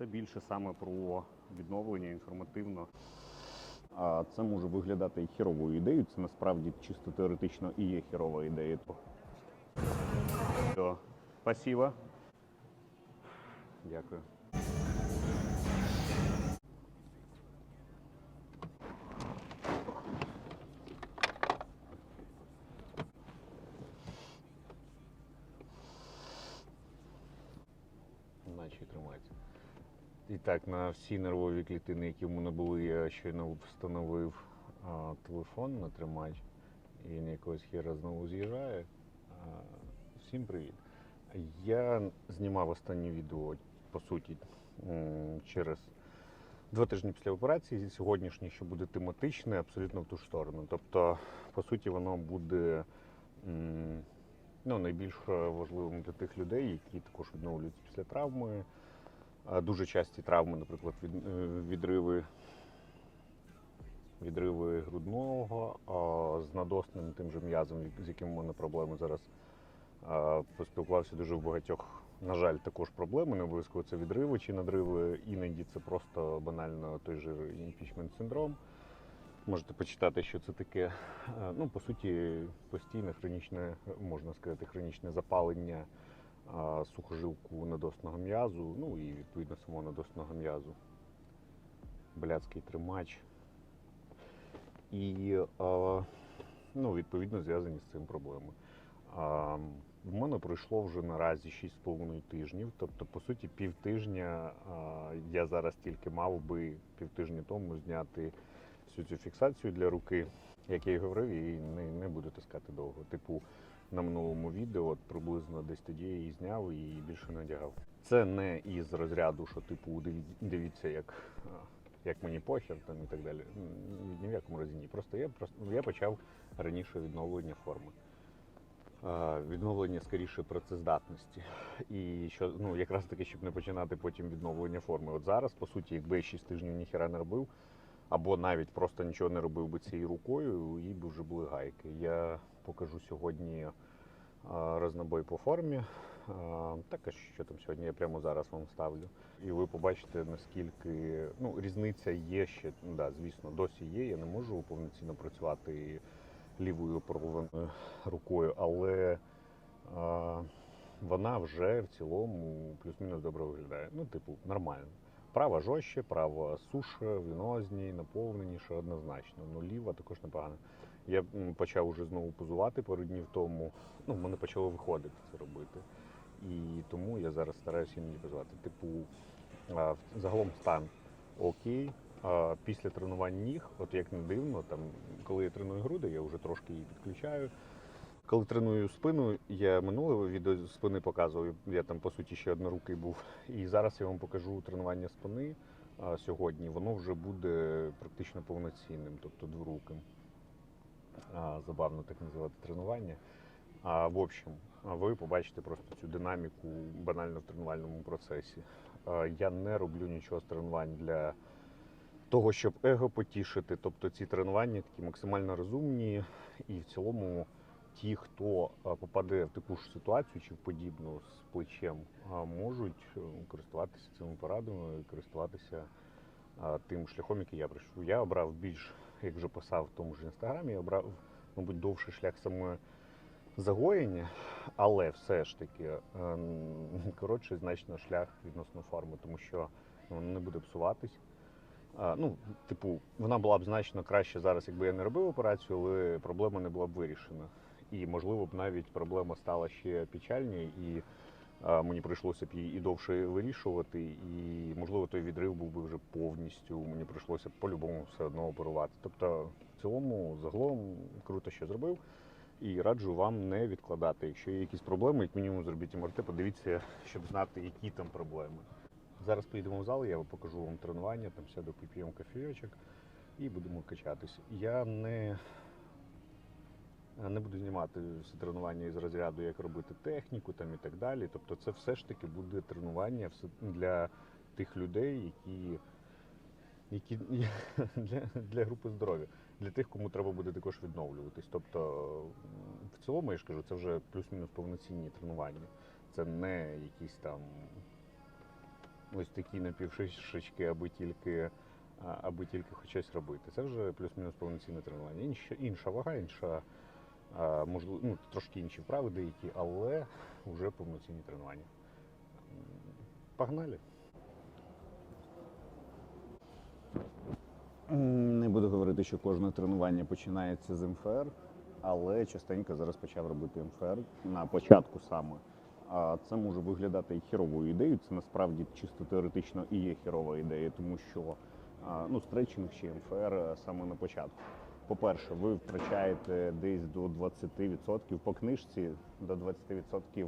Це більше саме про відновлення інформативно. Це може виглядати хіровою ідеєю. Це насправді чисто теоретично і є хірова ідея. Все, спасибо. Дякую. Так, на всі нервові клітини, які в мене були, я щойно встановив а, телефон на тримач, і він якогось хера знову з'їжджає. Всім привіт. Я знімав останнє відео, по суті, через два тижні після операції. Сьогоднішнє, що буде тематичне, абсолютно в ту сторону. Тобто, по суті, воно буде ну, найбільш важливим для тих людей, які також відновлюються після травми. Дуже часті травми, наприклад, е, відриви, відриви грудного з надосним тим же м'язом, з яким у мене проблеми зараз. Поспілкувався дуже в багатьох, на жаль, також проблеми. Не обов'язково це відриви чи надриви. Іноді це просто банально той же імпічмент синдром. Можете почитати, що це таке. Е, Ну, по суті, постійне хронічне, можна сказати, хронічне запалення сухожилку надосного м'язу, ну і відповідно самого надосного м'язу. Блядський тримач. І ну, відповідно зв'язані з цим проблеми. В мене пройшло вже наразі 6,5 тижнів. Тобто, по суті, півтижня я зараз тільки мав би півтижня тому зняти всю цю фіксацію для руки, як я і говорив, і не, не буду таскати довго. Типу, на минулому відео, от приблизно десь тоді я її зняв і більше не одягав. Це не із розряду, що типу дивіться, як, як мені похер там і так далі. Ні, в якому разі ні. Просто я просто ну, я почав раніше відновлення форми. Відновлення скоріше працездатності. І що ну якраз таки, щоб не починати потім відновлення форми. От зараз, по суті, якби я 6 тижнів ніхера не робив, або навіть просто нічого не робив би цією рукою, їй би вже були гайки. Я покажу сьогодні а, рознобой по формі. А, Так, а що там сьогодні я прямо зараз вам ставлю. І ви побачите, наскільки ну, різниця є ще, да, звісно, досі є. Я не можу повноцінно працювати лівою оперованою рукою, але а, вона вже в цілому плюс-мінус добре виглядає. Ну, типу, нормально. Права жорстче, права суше, вінозні, наповненіше, однозначно. Ну, ліва також непогано. Я почав уже знову позувати пару днів тому. Ну, в мене почало виходити це робити. І тому я зараз стараюся іноді позувати. Типу, загалом стан окей. Після тренувань ніг, от як не дивно, там, коли я треную груди, я вже трошки її підключаю. Коли треную спину, я минуле відео спини показував. Я там по суті ще однорукий був. І зараз я вам покажу тренування спини сьогодні. Воно вже буде практично повноцінним, тобто дворуким. Забавно так називати тренування. А, в общем, ви побачите просто цю динаміку банально в тренувальному процесі. Я не роблю нічого з тренувань для того, щоб его потішити. Тобто ці тренування такі максимально розумні і в цілому ті, хто попаде в таку ж ситуацію чи в подібну з плечем, можуть е, користуватися цими порадами, користуватися тим шляхом, який я пройшов. Я обрав більш, як вже писав в тому ж інстаграмі, я обрав, мабуть, довший шлях саме загоєння, але все ж таки ем, коротший значно шлях відносно форми, тому що воно не буде псуватись. Ну, типу, вона була б значно краще зараз, якби я не робив операцію, але проблема не була б вирішена. І, можливо, б навіть проблема стала ще печальніше, і мені прийшлося б її і довше вирішувати. І, можливо, той відрив був би вже повністю. Мені прийшлося б по-любому все одно оперувати. Тобто, в цілому, загалом круто, що зробив. І раджу вам не відкладати. Якщо є якісь проблеми, як мінімум зробіть МРТ, подивіться, щоб знати, які там проблеми. Зараз поїдемо в зал, я покажу вам тренування, там сяду поп'ємо кофійочок і будемо качатись. Я не, не буду знімати тренування із розряду, як робити техніку там і так далі. Тобто це все ж таки буде тренування для тих людей, які, які для, для групи здоров'я, для тих, кому треба буде також відновлюватись. Тобто, в цілому, я ж кажу, це вже плюс-мінус повноцінні тренування. Це не якісь там ось такі напівшишечки, аби тільки, аби тільки хоч щось робити. Це вже плюс-мінус повноцінне тренування. Інша, інша вага, інша, можливо, ну, трошки інші вправи деякі, але вже повноцінні тренування. Погнали! Не буду говорити, що кожне тренування починається з МФР, але частенько зараз почав робити МФР на початку саме. А це може виглядати хіровою ідеєю. Це насправді чисто теоретично і є хірова ідея, тому що ну, стретчинг чи МФР саме на початку. По-перше, ви втрачаєте десь до 20% по книжці до 20%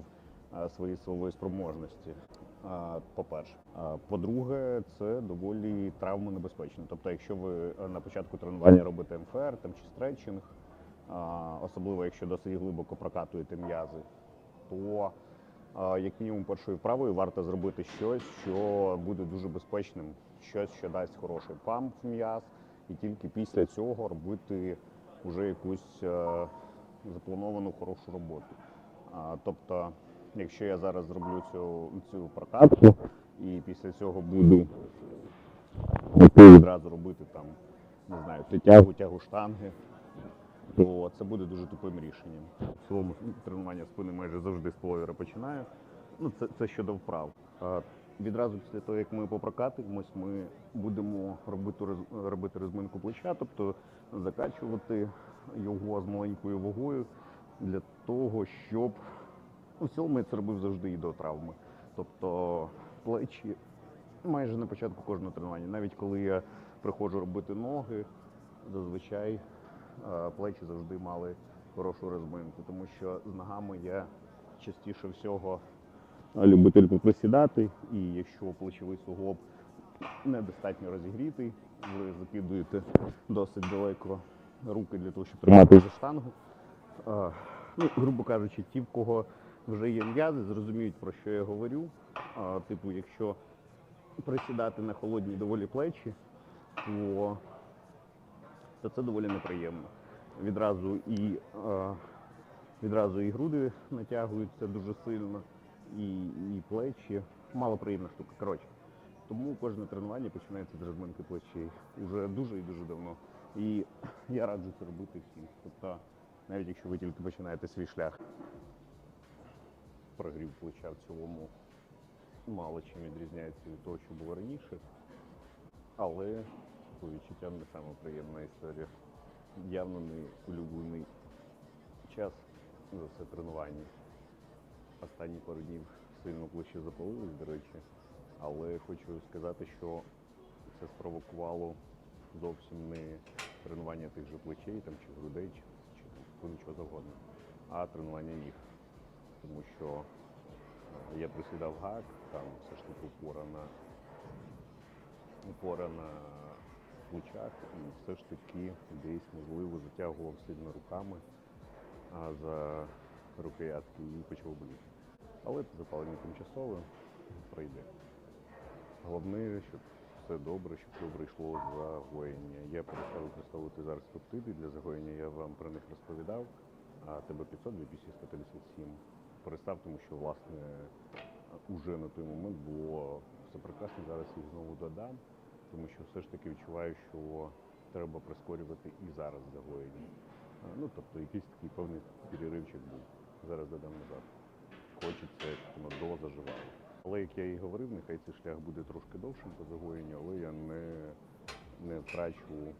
своєї силової спроможності. По-перше, по-друге, це доволі травмонебезпечно. Тобто, якщо ви е, на початку тренування робите МФР там чи стретчинг, особливо якщо досить глибоко прокатуєте м'язи, то як мінімум першою вправою варто зробити щось, що буде дуже безпечним, щось, що дасть хороший памп в м'яз, і тільки після цього робити вже якусь е, заплановану хорошу роботу. Тобто, якщо я зараз зроблю цю, цю прокатку і після цього буду відразу робити там, не знаю, тягу, тягу штанги, то це буде дуже тупим рішенням. В цілому тренування спини майже завжди з пловера починаю. Ну, це, це щодо вправ. Відразу після того, як ми попрокатимось, ми будемо робити, робити розминку плеча, тобто закачувати його з маленькою вагою для того, щоб в цілому я це робив завжди і до травми. Тобто плечі майже на початку кожного тренування. Навіть коли я приходжу робити ноги, зазвичай е, плечі завжди мали хорошу розминку, тому що з ногами я частіше всього любитель поприсідати, і якщо плечовий суглоб недостатньо розігрітий, ви закидуєте досить далеко руки для того, щоб тримати за штангу. Е, Ну, грубо кажучи, ті, в кого вже є м'язи, зрозуміють, про що я говорю. А, типу, якщо присідати на холодні доволі плечі, то, то це доволі неприємно. Відразу і, е, відразу і груди натягуються дуже сильно, і, і плечі. Малоприємна штука. Коротше. Тому кожне тренування починається з розминки плечей. Уже дуже і дуже давно. І я раджу це робити всім. Тобто, навіть якщо ви тільки починаєте свій шлях, прогрів плеча в цілому мало чим відрізняється від того, що було раніше. Але по відчуттям не саме приємна історія. Явно не улюблений час за все тренування. Останні пару днів сильно плечі запалились, до речі. Але хочу сказати, що це спровокувало зовсім не тренування тих же плечей там, чи грудей, чи, чи ну, нічого завгодно, а тренування ніг. Тому що я присідав гак, там все ж таки упора на упора на плечах і все ж таки десь можливо затягував сильно руками а за рукоятки і почав боліти. Але запалення тимчасове пройде. Головне, щоб все добре, щоб добре йшло загоєння. Я перестав використовувати зараз пептиди для загоєння, я вам про них розповідав. А ТБ500, 2157 перестав, тому що власне уже на той момент було все прекрасно. Зараз їх знову додам, тому що все ж таки відчуваю, що треба прискорювати і зараз загоєння. Ну, тобто якийсь такий певний переривчик був. Зараз додам назад. Хочеться, щоб воно дозаживало. Але як я і говорив, нехай цей шлях буде трошки довшим по загоєнню, але я не, не втрачу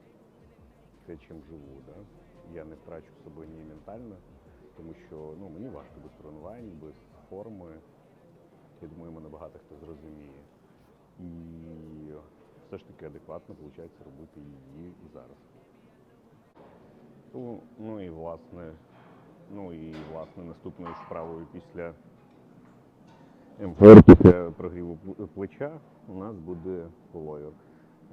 те, чим живу. Да? Я не втрачу себе ні ментально, тому що ну, мені важко без тренувань, без форми. Я думаю, мене багато хто зрозуміє. І все ж таки адекватно виходить робити її і зараз. Ну, ну і власне, ну і власне наступною справою після МФР, після прогріву плеча у нас буде полойор.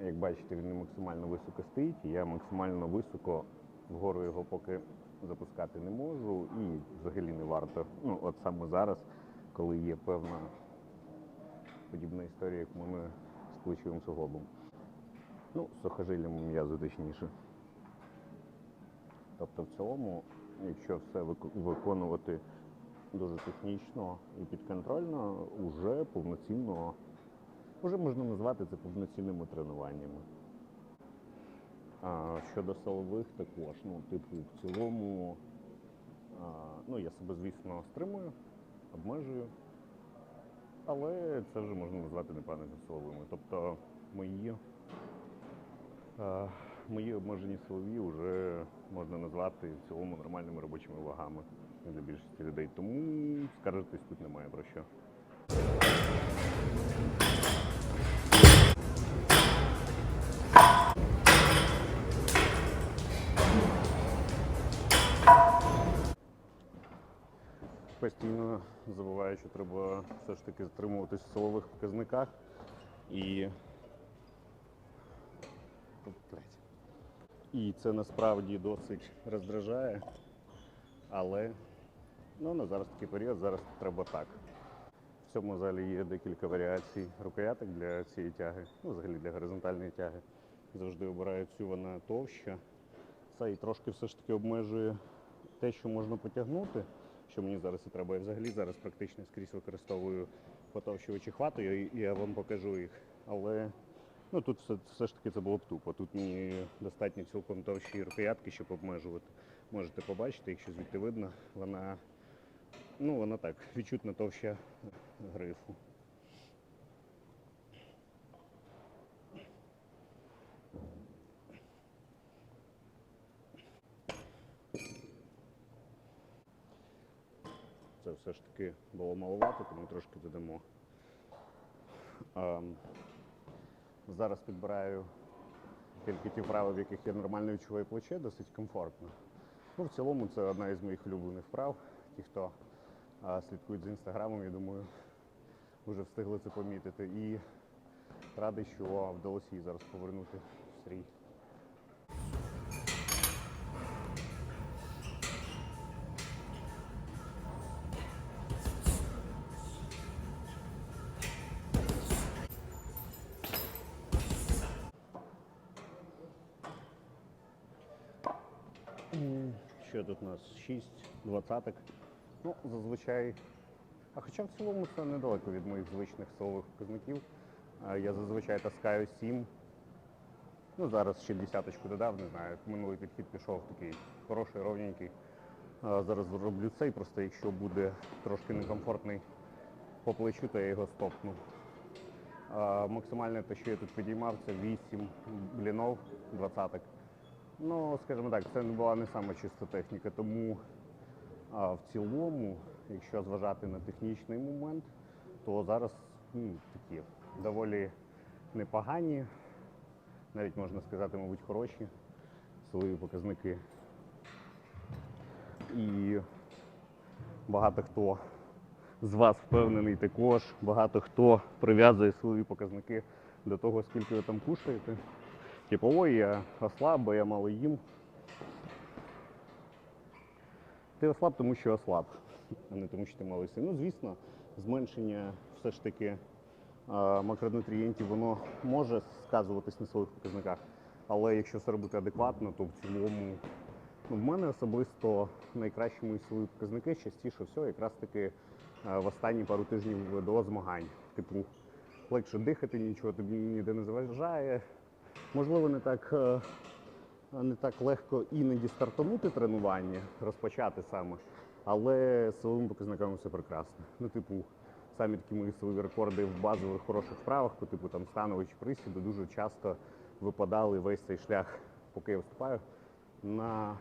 Як бачите, він не максимально високо стоїть, і я максимально високо вгору його поки запускати не можу і взагалі не варто. Ну, от саме зараз, коли є певна подібна історія, як мене з плечовим суглобом. Ну, з сухожиллям м'язу точніше. Тобто, в цілому, якщо все виконувати дуже технічно і підконтрольно, вже повноцінно вже можна назвати це повноцінними тренуваннями. А щодо силових також, ну, типу, в цілому, а, ну, я себе, звісно, стримую, обмежую, але це вже можна назвати непевними силовими. Тобто мої, а, мої обмежені силові вже можна назвати в цілому нормальними робочими вагами для більшості людей. Тому скаржитись тут немає про що. постійно забуваю, що треба все ж таки затримуватись в силових показниках і. І це насправді досить роздражає, але ну, на зараз такий період, зараз треба так. В цьому залі є декілька варіацій рукояток для цієї тяги, ну, взагалі для горизонтальної тяги. Завжди обираю цю, вона товща. Це і трошки все ж таки обмежує те, що можна потягнути, що мені зараз і треба. Я взагалі зараз практично скрізь використовую потовщувачі хвату, і я вам покажу їх. Але ну, тут все, все ж таки це було б тупо. Тут мені достатньо цілком товщі рукоятки, щоб обмежувати. Можете побачити, якщо звідти видно, вона, ну, вона так, відчутно товща грифу. Це все ж таки було маловато, тому трошки додамо. Ем, зараз підбираю тільки ті вправи, в яких я нормально відчуваю плече, досить комфортно. Ну, в цілому це одна із моїх улюблених вправ. Ті, хто а, слідкують за інстаграмом, я думаю, вже встигли це помітити. І радий, що вдалося її зараз повернути в стрій. Що тут у нас? 6 двадцяток. Ну, зазвичай. А хоча в цілому це недалеко від моїх звичних силових показників. Я зазвичай таскаю 7. Ну, зараз ще десяточку додав, не знаю. Минулий підхід пішов такий хороший, ровненький. Зараз зроблю цей, просто якщо буде трошки некомфортний по плечу, то я його стопну. Максимальне те, що я тут підіймав, це 8 блінов, двадцяток. Ну, скажімо так, це була не сама чиста техніка, тому а, в цілому, якщо зважати на технічний момент, то зараз ну, такі доволі непогані, навіть можна сказати, мабуть, хороші силові показники. І багато хто з вас впевнений також, багато хто прив'язує силові показники до того, скільки ви там кушаєте. Типу, ой, я ослаб, бо я мало їм. Ти ослаб, тому що ослаб, а не тому, що ти їси. Ну, звісно, зменшення все ж таки макронутрієнтів, воно може сказуватись на своїх показниках. Але якщо це робити адекватно, то в цілому ну, в мене особисто найкращі мої силові показники частіше всього якраз таки в останні пару тижнів до змагань. Типу, легше дихати, нічого тобі ніде не заважає. Можливо, не так, е, не так легко іноді стартанути тренування, розпочати саме, але з силовими показниками все прекрасно. Ну, типу, самі такі мої силові рекорди в базових хороших вправах, по типу там становий чи присіду, дуже часто випадали весь цей шлях, поки я виступаю, на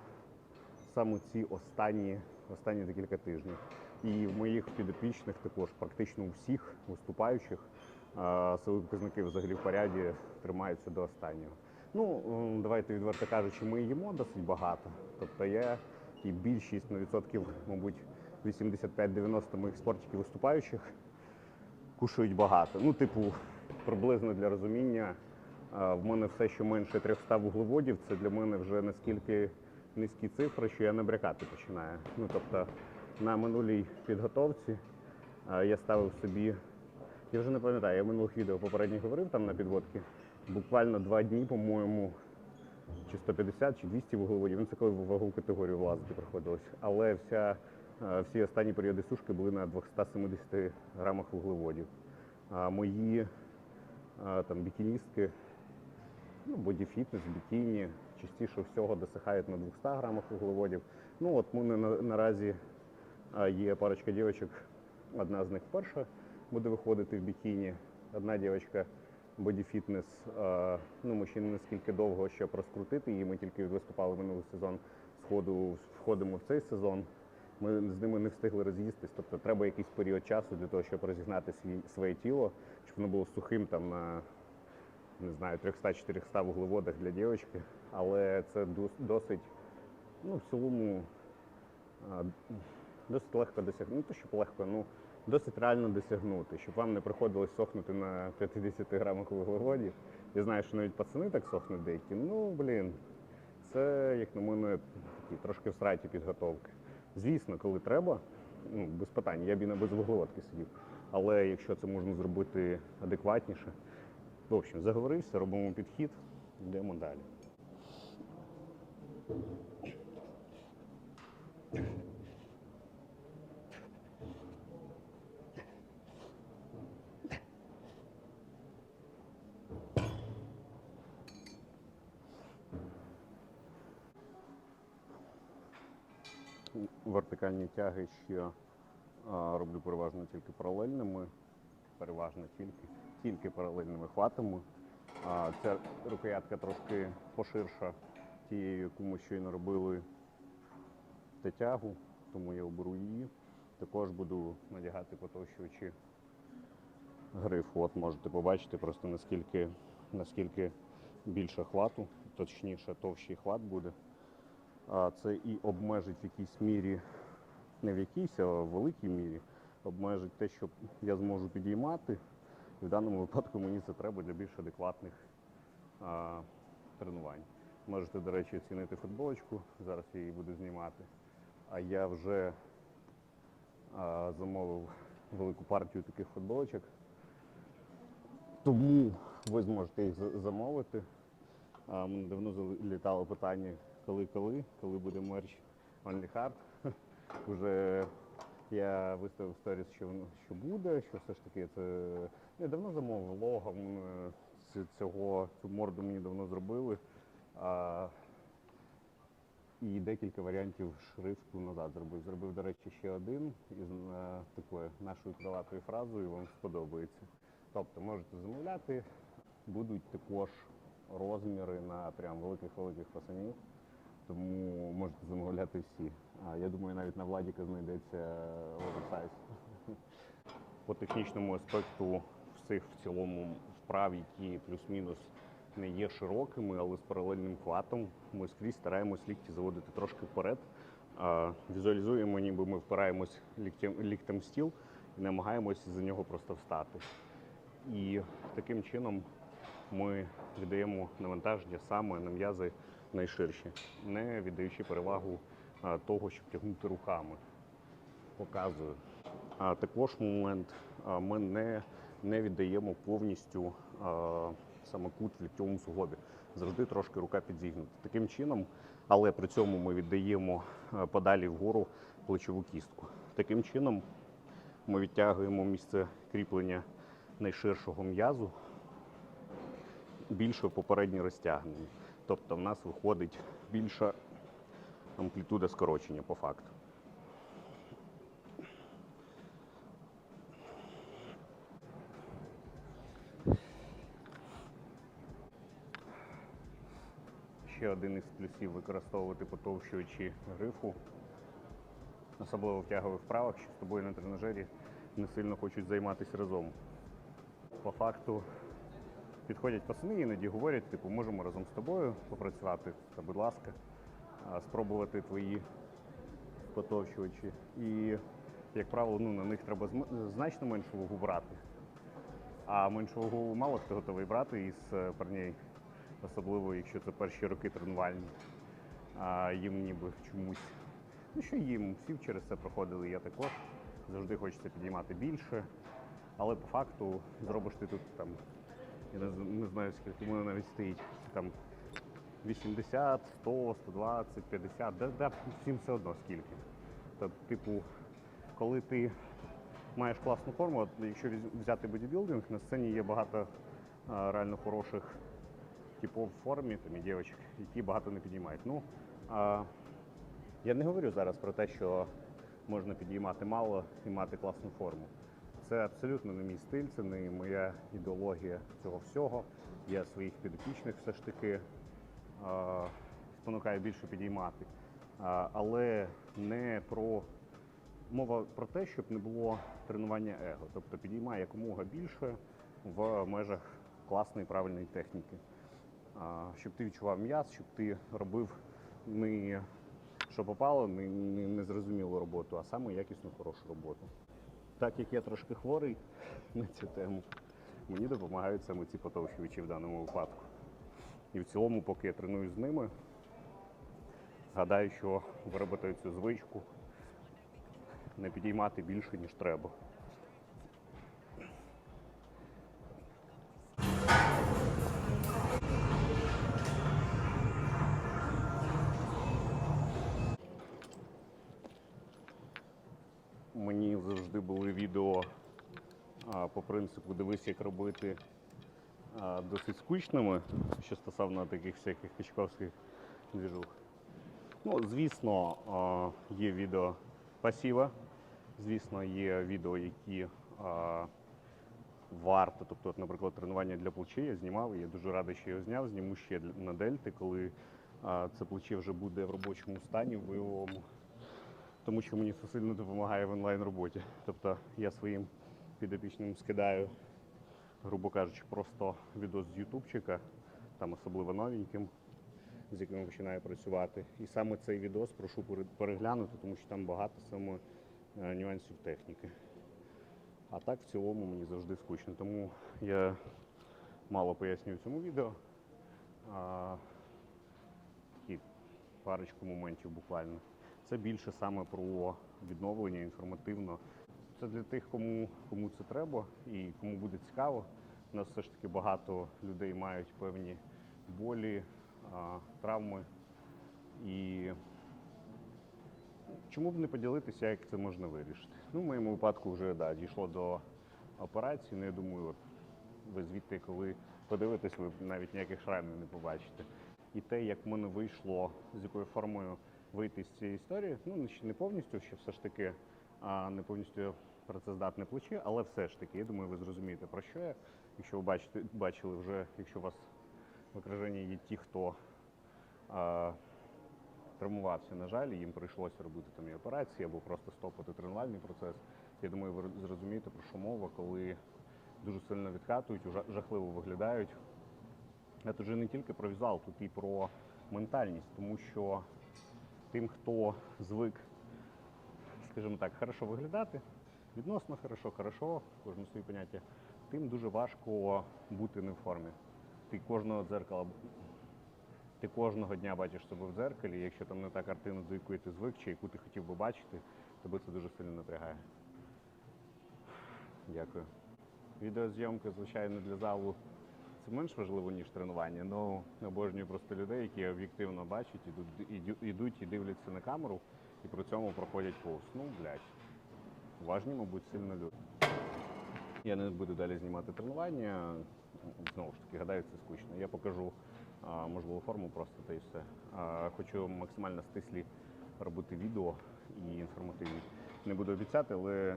саме ці останні, останні декілька тижнів. І в моїх підопічних також практично у всіх виступаючих а, силові показники взагалі в поряді тримаються до останнього. Ну, давайте відверто кажучи, ми їмо досить багато. Тобто я і більшість, на відсотків, мабуть, 85-90 моїх спортиків виступаючих кушають багато. Ну, типу, приблизно для розуміння, в мене все, що менше 300 вуглеводів, це для мене вже наскільки низькі цифри, що я набрякати починаю. Ну, тобто, на минулій підготовці я ставив собі я вже не пам'ятаю, я в минулих відео попередніх говорив там на підводці. Буквально два дні, по-моєму, чи 150, чи 200 вуглеводів. Ну, це коли в вагову категорію влазити приходилось. Але вся, е, всі останні періоди сушки були на 270 грамах вуглеводів. А мої там бікіністки, ну, бодіфітнес, бікіні, частіше всього досягають на 200 грамах вуглеводів. Ну от ми на, наразі є парочка дівчинок, одна з них перша буде виходити в бікіні, одна дівчинка бодіфітнес, ну ми ще не наскільки довго щоб розкрутити її, ми тільки виступали минулий сезон, сходу входимо в цей сезон. Ми з ними не встигли роз'їстись, тобто треба якийсь період часу для того, щоб розігнати свій, своє тіло, щоб воно було сухим там на не знаю, 300-400 вуглеводах для дівчинки, але це досить, ну, в цілому досить легко досягнути. Не то, щоб легко, ну досить реально досягнути, щоб вам не приходилось сохнути на 50 грамах вуглеводів. Я знаю, що навіть пацани так сохнуть деякі. Ну, блін, це, як на мене, такі трошки в страті підготовки. Звісно, коли треба, ну, без питань, я б і на безвуглеводки сидів. Але якщо це можна зробити адекватніше, в общем, заговорився, робимо підхід, йдемо далі. Вертикальні тяги ще роблю переважно тільки паралельними, переважно тільки, тільки паралельними хватами. Ця рукоятка трошки поширша тією, яку ми щойно робили Т-тягу, тому я оберу її. Також буду надягати потовщувачі грифу. От можете побачити просто наскільки, наскільки більше хвату, точніше, товщий хват буде. Це і обмежить в якійсь мірі, не в якійсь, а в великій мірі, обмежить те, що я зможу підіймати. І в даному випадку мені це треба для більш адекватних а, тренувань. Можете, до речі, оцінити футболочку, зараз я її буду знімати. А я вже а, замовив велику партію таких футболочок. Тому ви зможете їх замовити. А, давно залітало питання, коли-коли, коли буде мерч OnlyHard. Уже я виставив сторіс, що, що буде, що все ж таки це. Я давно замовив лого, м, е, цього, цю морду мені давно зробили. А, і декілька варіантів шрифту назад зробив. Зробив, до речі, ще один із е, такою нашою крилатою фразою, вам сподобається. Тобто можете замовляти, будуть також розміри на прям великих-великих пацанів, тому можете замовляти всі. А я думаю, навіть на Владіка знайдеться оверсайз. По технічному аспекту всіх в цілому вправ, які плюс-мінус не є широкими, але з паралельним хватом, ми скрізь стараємось лікті заводити трошки вперед. Візуалізуємо, ніби ми впираємось ліктем, ліктем стіл і намагаємось за нього просто встати. І таким чином ми віддаємо навантаження саме на м'язи найширші, не віддаючи перевагу того, щоб тягнути руками. Показую. А також момент ми не, не віддаємо повністю а, саме кут в ліктьовому суглобі. Завжди трошки рука підзігнута. Таким чином, але при цьому ми віддаємо подалі вгору плечову кістку. Таким чином ми відтягуємо місце кріплення найширшого м'язу більше попереднє розтягнення. Тобто в нас виходить більша амплітуда скорочення по факту. Ще один із плюсів використовувати потовщувачі грифу, особливо в тягових вправах, що з тобою на тренажері не сильно хочуть займатися разом. По факту підходять пацани, іноді говорять, типу, можемо разом з тобою попрацювати, та будь ласка, спробувати твої потовщувачі. І, як правило, ну, на них треба значно меншу вагу брати. А меншу вагу мало хто готовий брати із е, парней, особливо якщо це перші роки тренувальні. А їм ніби чомусь. Ну що їм, всі через це проходили, я також. Завжди хочеться підіймати більше. Але по факту зробиш ти тут там, я не, знаю, скільки в мене навіть стоїть, там 80, 100, 120, 50, да, да, всім все одно скільки. Тобто, типу, коли ти маєш класну форму, от якщо взяти бодібілдинг, на сцені є багато а, реально хороших типов в формі, там і дівчат, які багато не підіймають. Ну, а, я не говорю зараз про те, що можна підіймати мало і мати класну форму. Це абсолютно не мій стиль, це не моя ідеологія цього всього. Я своїх підопічних все ж таки спонукаю більше підіймати. Але не про мова про те, щоб не було тренування его. Тобто підіймай якомога більше в межах класної правильної техніки. Щоб ти відчував м'яз, щоб ти робив не що попало, не, незрозумілу роботу, а саме якісну хорошу роботу. Так як я трошки хворий на цю тему, мені допомагають саме ці потовщувачі в даному випадку. І в цілому, поки я тренуюсь з ними, гадаю, що виробити цю звичку не підіймати більше, ніж треба. Мені завжди були відео по принципу дивись, як робити досить скучними, що стосовно таких всяких качковських двіжух. Ну, звісно, є відео пасіва, звісно, є відео, які варто, тобто, наприклад, тренування для плечі я знімав, і я дуже радий, що його зняв. Зніму ще на дельти, коли це плече вже буде в робочому стані, в бойовому тому що мені це сильно допомагає в онлайн роботі. Тобто я своїм підопічним скидаю, грубо кажучи, просто відос з ютубчика, там особливо новеньким, з яким починаю працювати. І саме цей відос прошу переглянути, тому що там багато саме е, нюансів техніки. А так в цілому мені завжди скучно. Тому я мало пояснюю цьому відео. А, такі парочку моментів буквально. Це більше саме про відновлення інформативно. Це для тих, кому, кому це треба і кому буде цікаво. У нас все ж таки багато людей мають певні болі, травми. І чому б не поділитися, як це можна вирішити? Ну, в моєму випадку вже да, дійшло до операції. Ну, я думаю, ви звідти, коли подивитесь, ви навіть ніяких шрамів не побачите. І те, як в мене вийшло, з якою формою вийти з цієї історії, ну ще не повністю, ще все ж таки а, не повністю працездатне плече, але все ж таки, я думаю, ви зрозумієте про що я. Якщо ви бачите, бачили вже, якщо у вас в окруженні є ті, хто а, травмувався, на жаль, їм прийшлося робити там і операції або просто стопити тренувальний процес. Я думаю, ви зрозумієте, про що мова, коли дуже сильно відкатують, жахливо виглядають. Це вже не тільки про візуал, тут і про ментальність, тому що тим, хто звик, скажімо так, хорошо виглядати, відносно хорошо, хорошо, кожне свої поняття, тим дуже важко бути не в формі. Ти кожного дзеркала, ти кожного дня бачиш себе в дзеркалі, якщо там не та картина, до якої ти звик, чи яку ти хотів би бачити, тебе це дуже сильно напрягає. Дякую. Відеозйомка, звичайно, для залу це менш важливо, ніж тренування. Ну обожнюю просто людей, які об'єктивно бачать, ідуть, ідуть і дивляться на камеру, і при цьому проходять повз. Ну, блядь. Важні, мабуть, сильно люди. Я не буду далі знімати тренування. Знову ж таки, гадаю, це скучно. Я покажу можливу форму просто та й все. Хочу максимально стислі робити відео і інформативні. Не буду обіцяти, але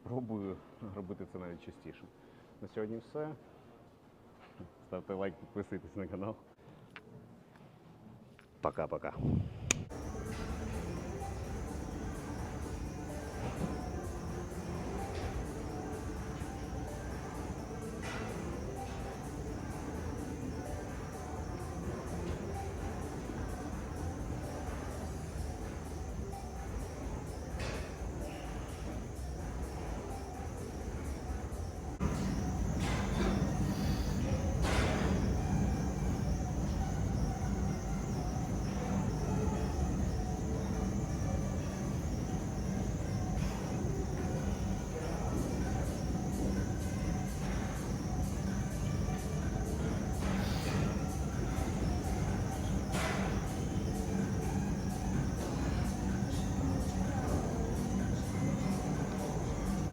спробую робити це навіть частіше. На сьогодні все. Ставте лайк, підписуйтесь на канал. Пока-пока.